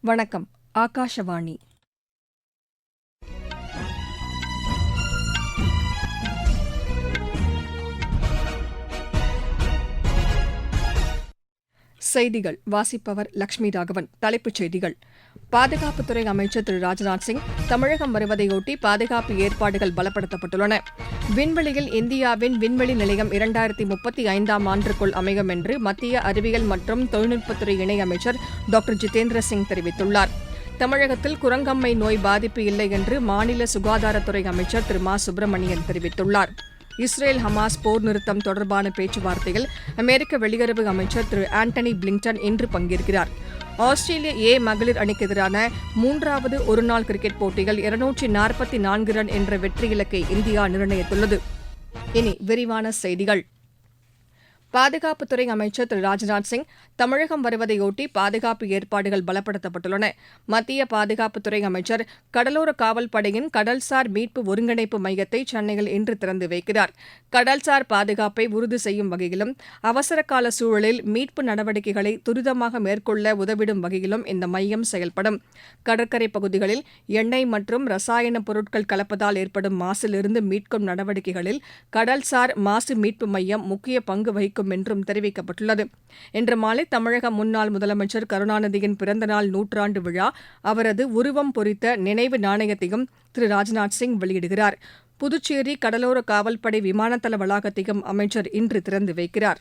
வணக்கம் ஆகாஷவாணி. செய்திகள் வாசிப்பவர் லக்ஷ்மி ராகவன் தலைப்புச் செய்திகள். பாதுகாப்புத்துறை அமைச்சர் திரு. ராஜ்நாத் சிங் தமிழகம் வருவதையொட்டி பாதுகாப்பு ஏற்பாடுகள் பலப்படுத்தப்பட்டுள்ளன. விண்வெளியில் இந்தியாவின் விண்வெளி நிலையம் இரண்டாயிரத்தி முப்பத்தி ஐந்தாம் ஆண்டுக்குள் அமையும் என்று மத்திய அறிவியல் மற்றும் தொழில்நுட்பத்துறை இணையமைச்சர் டாக்டர் ஜிதேந்திர சிங் தெரிவித்துள்ளார். தமிழகத்தில் குரங்கம்மை நோய் பாதிப்பு இல்லை என்று மாநில சுகாதாரத்துறை அமைச்சர் திரு. மா. சுப்பிரமணியன் தெரிவித்துள்ளார். இஸ்ரேல் ஹமாஸ் போர் நிறுத்தம் தொடர்பான பேச்சுவார்த்தையில் அமெரிக்க வெளியுறவு அமைச்சர் திரு ஆண்டனி பிளிங்டன் இன்று பங்கேற்கிறார். ஆஸ்திரேலிய ஏ மகளிர் அணிக்கு எதிரான மூன்றாவது ஒருநாள் கிரிக்கெட் போட்டியில் இருநூற்றி நாற்பத்தி நான்கு ரன் என்ற வெற்றி இலக்கை இந்தியா நிர்ணயித்துள்ளது. இனி விரிவான செய்திகள். பாதுகாப்புத்துறை அமைச்சர் திரு. ராஜ்நாத் சிங் தமிழகம் வருவதையொட்டி பாதுகாப்பு ஏற்பாடுகள் பலப்படுத்தப்பட்டுள்ளன. மத்திய பாதுகாப்புத்துறை அமைச்சர் கடலோர காவல்படையின் கடல்சார் மீட்பு ஒருங்கிணைப்பு மையத்தை சென்னையில் இன்று திறந்து வைக்கிறார். கடல்சார் பாதுகாப்பை உறுதி செய்யும் வகையிலும் அவசரகால சூழலில் மீட்பு நடவடிக்கைகளை துரிதமாக மேற்கொள்ள உதவிடும் வகையிலும் இந்த மையம் செயல்படும். கடற்கரை பகுதிகளில் எண்ணெய் மற்றும் ரசாயன பொருட்கள் கலப்பதால் ஏற்படும் மாசிலிருந்து மீட்கும் நடவடிக்கைகளில் கடல்சார் மாசு மீட்பு மையம் முக்கிய பங்கு வகிக்கும் என்றும் தெரிவிக்கப்பட்டுள்ளது. இன்று மாலை தமிழக முன்னாள் முதலமைச்சர் கருணாநிதியின் பிறந்தநாள் நூற்றாண்டு விழா அவரது உருவம் பொறித்த நினைவு நாணயத்தையும் திரு. ராஜ்நாத் சிங் வெளியிடுகிறார். புதுச்சேரி கடலோர காவல்படை விமானத்தள வளாகத்தையும் அமைச்சர் இன்று திறந்து வைக்கிறார்.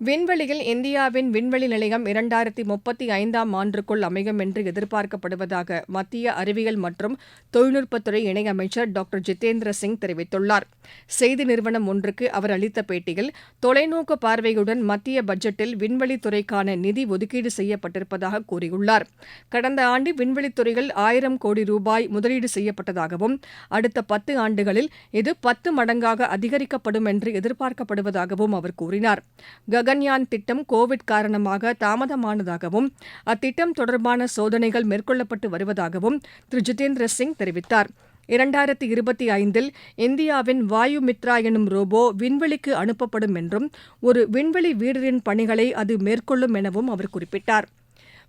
விண்வெளியில் இந்தியாவின் விண்வெளி நிலையம் இரண்டாயிரத்தி முப்பத்தி ஐந்தாம் ஆண்டுக்குள் அமையும் என்று எதிர்பார்க்கப்படுவதாக மத்திய அறிவியல் மற்றும் தொழில்நுட்பத்துறை இணையமைச்சர் டாக்டர் ஜிதேந்திர சிங் தெரிவித்துள்ளார். செய்தி நிறுவனம் ஒன்றுக்கு அவர் அளித்த பேட்டியில் தொலைநோக்கு பார்வையுடன் மத்திய பட்ஜெட்டில் விண்வெளித்துறைக்கான நிதி ஒதுக்கீடு செய்யப்பட்டிருப்பதாக கூறியுள்ளார். கடந்த ஆண்டு விண்வெளித்துறையில் ஆயிரம் கோடி ரூபாய் முதலீடு செய்யப்பட்டதாகவும் அடுத்த பத்து ஆண்டுகளில் இது பத்து மடங்காக அதிகரிக்கப்படும் என்று எதிர்பார்க்கப்படுவதாகவும் அவர் கூறினார். ககன் ககன்யான் திட்டம் கோவிட் காரணமாக தாமதமானதாகவும் அத்திட்டம் தொடர்பான சோதனைகள் மேற்கொள்ளப்பட்டு வருவதாகவும் திரு. ஜிதேந்திர சிங் தெரிவித்தார். இரண்டாயிரத்தி இருபத்தி ஐந்தில் இந்தியாவின் வாயு மித்ரா எனும் ரோபோ விண்வெளிக்கு அனுப்பப்படும் என்றும் ஒரு விண்வெளி வீரரின் பணிகளை அது மேற்கொள்ளும் எனவும் அவர் குறிப்பிட்டார்.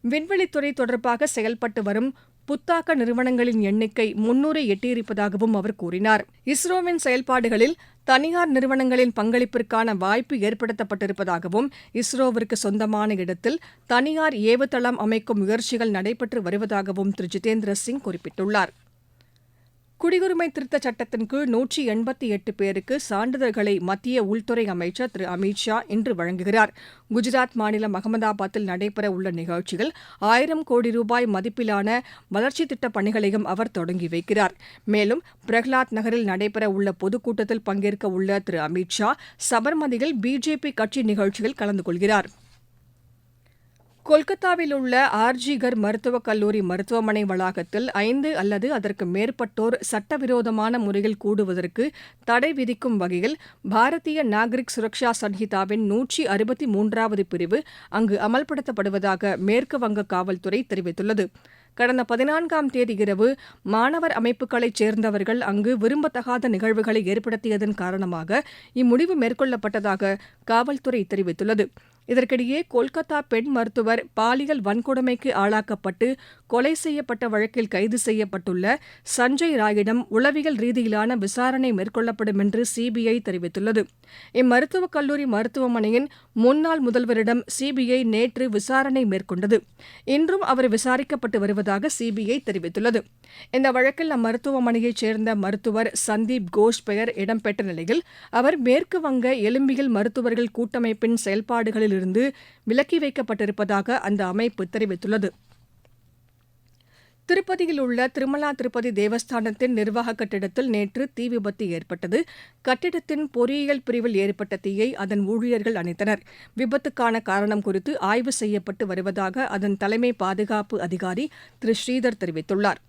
விண்வெளித்துறை தொடர்பாக செயல்பட்டு வரும் புத்தாக்க நிறுவனங்களின் எண்ணிக்கை முன்னூரை எட்டியிருப்பதாகவும் அவர் கூறினார். இஸ்ரோவின் செயல்பாடுகளில் தனியார் நிறுவனங்களின் பங்களிப்பிற்கான வாய்ப்பு ஏற்படுத்தப்பட்டிருப்பதாகவும் இஸ்ரோவிற்கு சொந்தமான இடத்தில் தனியார் ஏவுதளம் அமைக்கும் முயற்சிகள் நடைபெற்று வருவதாகவும் திரு. ஜிதேந்திர சிங் குறிப்பிட்டுள்ளார். குடியுரிமை திருத்தச் சட்டத்தின் கீழ் நூற்றி எண்பத்தி எட்டு பேருக்கு சான்றிதழ்களை மத்திய உள்துறை அமைச்சர் திரு அமித் ஷா இன்று வழங்குகிறார். குஜராத் மாநிலம் அகமதாபாத்தில் நடைபெற உள்ள நிகழ்ச்சியில் ஆயிரம் கோடி ரூபாய் மதிப்பிலான வளர்ச்சித் திட்டப் பணிகளையும் அவர் தொடங்கி வைக்கிறார். மேலும் பிரஹ்லாத் நகரில் நடைபெற உள்ள பொதுக்கூட்டத்தில் பங்கேற்க உள்ள திரு அமித் ஷா சபர்மதியில் பிஜேபி கட்சி நிகழ்ச்சியில் கலந்து கொள்கிறார். கொல்கத்தாவில் உள்ள ஆர்ஜிகர் மருத்துவக் கல்லூரி மருத்துவமனை வளாகத்தில் ஐந்து அல்லது அதற்கு மேற்பட்டோர் சட்டவிரோதமான முறையில் கூடுவதற்கு தடை விதிக்கும் வகையில் பாரதிய நாகரிக் சுரக்ஷா சன்ஹிதாவின் நூற்றி அறுபத்தி மூன்றாவது பிரிவு அங்கு அமல்படுத்தப்படுவதாக மேற்கு வங்க காவல்துறை தெரிவித்துள்ளது. கடந்த பதினான்காம் தேதி இரவு மாணவர் அமைப்புகளைச் சேர்ந்தவர்கள் அங்கு விரும்பத்தகாத நிகழ்வுகளை ஏற்படுத்தியதன் காரணமாக இம்முடிவு மேற்கொள்ளப்பட்டதாக காவல்துறை தெரிவித்துள்ளது. இதற்கிடையே கொல்கத்தா பெண் மருத்துவர் பாலியல் வன்கொடுமைக்கு ஆளாக்கப்பட்டு கொலை செய்யப்பட்ட வழக்கில் கைது செய்யப்பட்டுள்ள சஞ்சய் ராயிடம் உளவியல் ரீதியிலான விசாரணை மேற்கொள்ளப்படும் என்று சிபிஐ தெரிவித்துள்ளது. இம்மருத்துவக் கல்லூரி மருத்துவமனையின் முன்னாள் முதல்வரிடம் சிபிஐ நேற்று விசாரணை மேற்கொண்டது. இன்றும் அவர் விசாரிக்கப்பட்டு வருவதாக சிபிஐ தெரிவித்துள்ளது. இந்த வழக்கில் அம்மருத்துவமனையைச் சேர்ந்த மருத்துவர் சந்தீப் கோஷ் பெயர் இடம்பெற்ற நிலையில் அவர் மேற்கு வங்க எலும்பியல் மருத்துவர்கள் கூட்டமைப்பின் செயல்பாடுகளில் இருந்து விலக்கி வைக்கப்பட்டிருப்பதாக அந்த அமைப்பு தெரிவித்துள்ளது. திருப்பதியில் உள்ள திருமலா திருப்பதி தேவஸ்தானத்தின் நிர்வாக கட்டிடத்தில் நேற்று தீ விபத்து ஏற்பட்டது. கட்டிடத்தின் பொறியியல் பிரிவில் ஏற்பட்ட தீயை அதன் ஊழியர்கள் அணைத்தனர். விபத்துக்கான காரணம் குறித்து ஆய்வு செய்யப்பட்டு வருவதாக அதன் தலைமை பாதுகாப்பு அதிகாரி திரு ஸ்ரீதர் தெரிவித்துள்ளார்.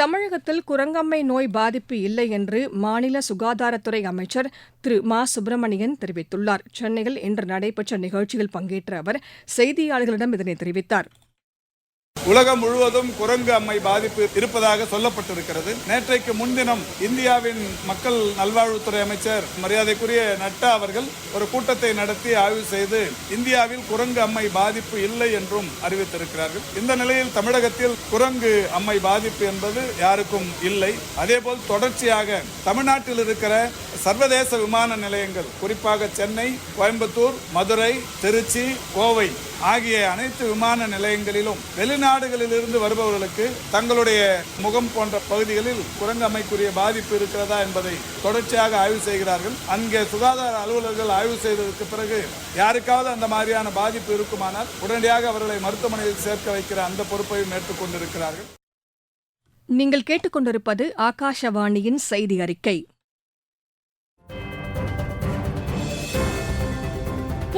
தமிழகத்தில் குரங்கம்மை நோய் பாதிப்பு இல்லை என்று மாநில சுகாதாரத்துறை அமைச்சர் திரு மா. சுப்பிரமணியன் தெரிவித்துள்ளார். சென்னையில் இன்று நடைபெற்ற நிகழ்ச்சியில் பங்கேற்ற அவர் செய்தியாளர்களிடம் இதனை தெரிவித்தார். உலகம் முழுவதும் குரங்கு அம்மை பாதிப்பு இருப்பதாக சொல்லப்பட்டிருக்கிறது. நேற்றைக்கு முன்தினம் இந்தியாவின் மக்கள் நல்வாழ்வுத்துறை அமைச்சர் மரியாதைக்குரிய நட்டா அவர்கள் ஒரு கூட்டத்தை நடத்தி ஆய்வு செய்து இந்தியாவில் குரங்கு அம்மை பாதிப்பு இல்லை என்றும் அறிவித்திருக்கிறார்கள். இந்த நிலையில் தமிழகத்தில் குரங்கு அம்மை பாதிப்பு என்பது யாருக்கும் இல்லை. அதேபோல் தொடர்ச்சியாக தமிழ்நாட்டில் இருக்கிற சர்வதேச விமான நிலையங்கள் குறிப்பாக சென்னை கோயம்புத்தூர் மதுரை திருச்சி கோவை ஆகிய அனைத்து விமான நிலையங்களிலும் வெளிநாடுகளிலிருந்து வருபவர்களுக்கு தங்களுடைய முகம் போன்ற பகுதிகளில் குரங்கு அமைக்குரிய பாதிப்பு இருக்கிறதா என்பதை தொடர்ச்சியாக ஆய்வு செய்கிறார்கள். அங்கே சுகாதார அலுவலர்கள் ஆய்வு செய்ததற்கு பிறகு யாருக்காவது அந்த மாதிரியான பாதிப்பு இருக்குமானால் உடனடியாக அவர்களை மருத்துவமனையில் சேர்க்க வைக்கிற அந்த பொறுப்பையும் ஏற்றுக்கொண்டிருக்கிறார்கள் நீங்கள் கேட்டுக்கொண்டிருப்பது ஆகாஷவாணியின் செய்தி அறிக்கை.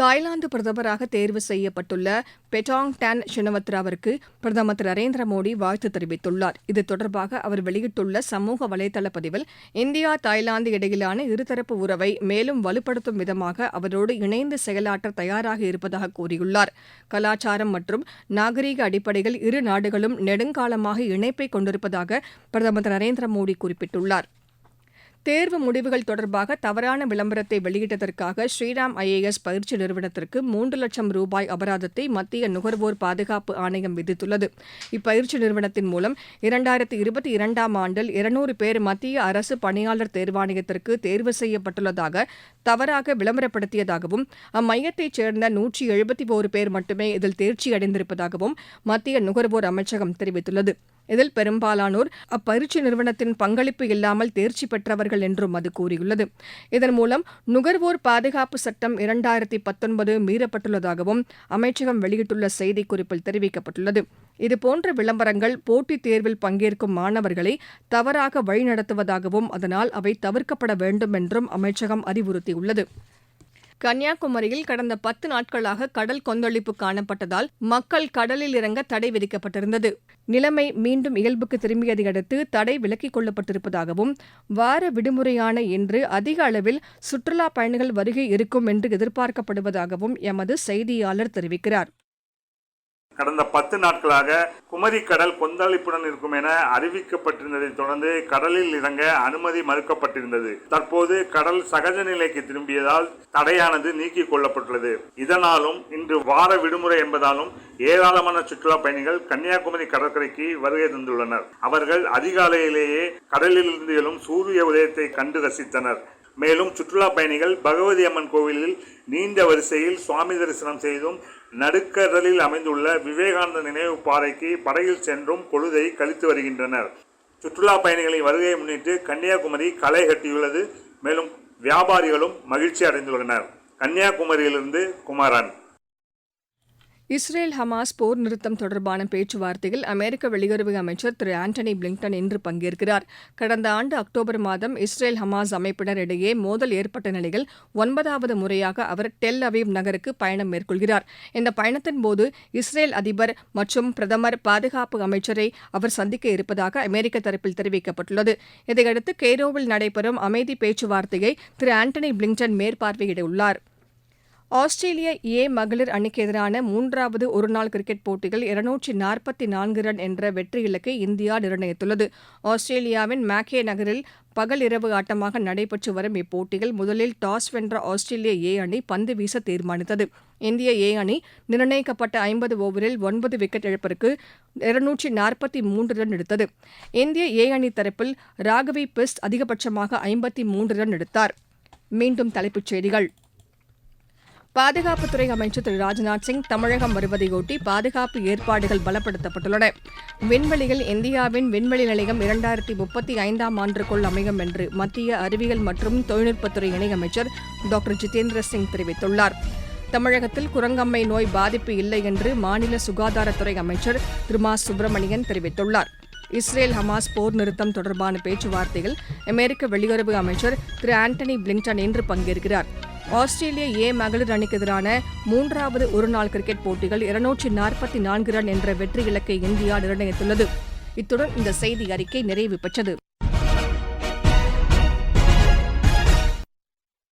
தாய்லாந்து பிரதமராக தேர்வு செய்யப்பட்டுள்ள பெட்டாங் டான் ஷினவத்ராவிற்கு பிரதமர் திரு நரேந்திர மோடி வாழ்த்து தெரிவித்துள்ளார். இது தொடர்பாக அவர் வெளியிட்டுள்ள சமூக வலைதள பதிவில் இந்தியா தாய்லாந்து இடையிலான இருதரப்பு உறவை மேலும் வலுப்படுத்தும் விதமாக அவரோடு இணைந்து செயலாற்ற தயாராக இருப்பதாக கூறியுள்ளார். கலாச்சாரம் மற்றும் நாகரீக அடிப்படையில் இரு நாடுகளும் நெடுங்காலமாக இணைப்பை கொண்டிருப்பதாக பிரதமர் திரு நரேந்திர மோடி குறிப்பிட்டுள்ளார். தேர்வு முடிவுகள் தொடர்பாக தவறான விளம்பரத்தை வெளியிட்டதற்காக ஸ்ரீராம் ஐஏஎஸ் பயிற்சி நிறுவனத்திற்கு மூன்று லட்சம் ரூபாய் அபராதத்தை மத்திய நுகர்வோர் பாதுகாப்பு ஆணையம் விதித்துள்ளது. இப்பயிற்சி நிறுவனத்தின் மூலம் இரண்டாயிரத்தி இருபத்தி இரண்டாம் ஆண்டில் இருநூறு பேர் மத்திய அரசு பணியாளர் தேர்வாணையத்திற்கு தேர்வு செய்யப்பட்டுள்ளதாக தவறாக விளம்பரப்படுத்தியதாகவும் அம்மையத்தைச் சேர்ந்த நூற்றி எழுபத்தி ஒரு பேர் மட்டுமே இதில் தேர்ச்சி அடைந்திருப்பதாகவும் மத்திய நுகர்வோர் அமைச்சகம் தெரிவித்துள்ளது. இதில் பெரும்பாலானோர் அப்பயிற்சி நிறுவனத்தின் பங்களிப்பு இல்லாமல் தேர்ச்சி பெற்றவர்கள் என்றும் அது கூறியுள்ளது. இதன் மூலம் நுகர்வோர் பாதுகாப்பு சட்டம் இரண்டாயிரத்தி பத்தொன்பது மீறப்பட்டுள்ளதாகவும் அமைச்சகம் வெளியிட்டுள்ள செய்திக்குறிப்பில் தெரிவிக்கப்பட்டுள்ளது. இதுபோன்ற விளம்பரங்கள் போட்டித் தேர்வில் பங்கேற்கும் மாணவர்களை தவறாக வழிநடத்துவதாகவும் அதனால் அவை தவிர்க்கப்பட வேண்டும் என்றும் அமைச்சகம் அறிவுறுத்தியுள்ளது. கன்னியாகுமரியில் கடந்த பத்து நாட்களாக கடல் கொந்தளிப்பு காணப்பட்டதால் மக்கள் கடலில் இறங்க தடை விதிக்கப்பட்டிருந்தது. நிலைமை மீண்டும் இயல்புக்கு திரும்பியதை அடுத்து தடை விலக்கிக் கொள்ளப்பட்டிருப்பதாகவும் வார விடுமுறையான இன்று அதிக அளவில் சுற்றுலாப் பயணிகள் வருகை இருக்கும் என்று எதிர்பார்க்கப்படுவதாகவும் எமது செய்தியாளர் தெரிவிக்கிறார். கடந்த பத்து நாட்களாக குமரி கடல் கொந்தளிப்புடன் இருக்கும் என அறிவிக்கப்பட்டிருந்ததை தொடர்ந்து கடலில் இறங்க அனுமதி மறுக்கப்பட்டிருந்தது. தற்போது கடல் சகஜ நிலைக்கு திரும்பியதால் தடையானது நீக்கிக் கொள்ளப்பட்டுள்ளது. இதனாலும் இன்று வார விடுமுறை என்பதாலும் ஏராளமான சுற்றுலா பயணிகள் கன்னியாகுமரி கடற்கரைக்கு வருகை தந்துள்ளனர். அவர்கள் அதிகாலையிலேயே கடலில் இருந்து எழும் சூரிய உதயத்தை கண்டு ரசித்தனர். மேலும் சுற்றுலா பயணிகள் பகவதி அம்மன் கோவிலில் நீண்ட வரிசையில் சுவாமி தரிசனம் செய்தும் நடுக்கடலில் அமைந்துள்ள விவேகானந்த நினைவு பாறைக்கு படகில் சென்றும் பொழுதை கழித்து வருகின்றனர். சுற்றுலா பயணிகளின் வருகையை முன்னிட்டு கன்னியாகுமரி களை கட்டியுள்ளது. மேலும் வியாபாரிகளும் மகிழ்ச்சி அடைந்துள்ளனர். கன்னியாகுமரியிலிருந்து குமாரன். இஸ்ரேல் ஹமாஸ் போர் நிறுத்தம் தொடர்பான பேச்சுவார்த்தையில் அமெரிக்க வெளியுறவு அமைச்சர் திரு ஆண்டனி பிளிங்டன் இன்று பங்கேற்கிறார். கடந்த ஆண்டு அக்டோபர் மாதம் இஸ்ரேல் ஹமாஸ் அமைப்பினர் இடையே மோதல் ஏற்பட்ட நிலையில் ஒன்பதாவது முறையாக அவர் டெல் அவீவ் நகருக்கு பயணம் மேற்கொள்கிறார். இந்த பயணத்தின் போது இஸ்ரேல் அதிபர் மற்றும் பிரதமர் பாதுகாப்பு அமைச்சரை அவர் சந்திக்க இருப்பதாக அமெரிக்க தரப்பில் தெரிவிக்கப்பட்டுள்ளது. இதையடுத்து கெய்ரோவில் நடைபெறும் அமைதி பேச்சுவார்த்தையை திரு ஆண்டனி பிளிங்டன் மேற்பார்வையிடவுள்ளாா் ஆஸ்திரேலிய ஏ மகளிர் அணிக்கு எதிரான மூன்றாவது ஒருநாள் கிரிக்கெட் போட்டியில் இருநூற்றி நாற்பத்தி நான்கு ரன் என்ற வெற்றி இலக்கை இந்தியா நிர்ணயித்துள்ளது. ஆஸ்திரேலியாவின் மேக்கே நகரில் பகல் இரவு ஆட்டமாக நடைபெற்று வரும் இப்போட்டியில் முதலில் டாஸ் வென்ற ஆஸ்திரேலிய ஏ அணி பந்து வீச தீர்மானித்தது. இந்திய ஏ அணி நிர்ணயிக்கப்பட்ட ஐம்பது ஓவரில் ஒன்பது விக்கெட் இழப்பிற்கு இருநூற்றி நாற்பத்தி மூன்று ரன் எடுத்தது. இந்திய ஏ அணி தரப்பில் ராகவி பிஸ்ட் அதிகபட்சமாக ஐம்பத்தி மூன்று ரன் எடுத்தார். மீண்டும் தலைப்புச் செய்திகள். பாதுகாப்புத்துறை அமைச்சர் திரு ராஜ்நாத் சிங் தமிழகம் வருவதையொட்டி பாதுகாப்பு ஏற்பாடுகள் பலப்படுத்தப்பட்டுள்ளன. விண்வெளியில் இந்தியாவின் விண்வெளி நிலையம் இரண்டாயிரத்தி முப்பத்தி ஐந்தாம் ஆண்டுக்குள் அமையும் என்று மத்திய அறிவியல் மற்றும் தொழில்நுட்பத்துறை இணையமைச்சர் டாக்டர் ஜிதேந்திர சிங் தெரிவித்துள்ளார். தமிழகத்தில் குரங்கம்மை நோய் பாதிப்பு இல்லை என்று மாநில சுகாதாரத்துறை அமைச்சர் திரு மா சுப்பிரமணியன் தெரிவித்துள்ளார். இஸ்ரேல் ஹமாஸ் போர் நிறுத்தம் தொடர்பான பேச்சுவார்த்தையில் அமெரிக்க வெளியுறவு அமைச்சர் திரு ஆண்டனி பிளிங்டன் இன்று பங்கேற்கிறார். ஆஸ்திரேலிய ஏ மகளிர் அணிக்கு எதிரான மூன்றாவது ஒருநாள் கிரிக்கெட் போட்டிகள் இருநூற்றி நாற்பத்தி நான்கு ரன் என்ற வெற்றி இலக்கை இந்தியா நிர்ணயித்துள்ளது. இத்துடன் இந்த செய்தி அறிக்கை நிறைவு பெற்றது.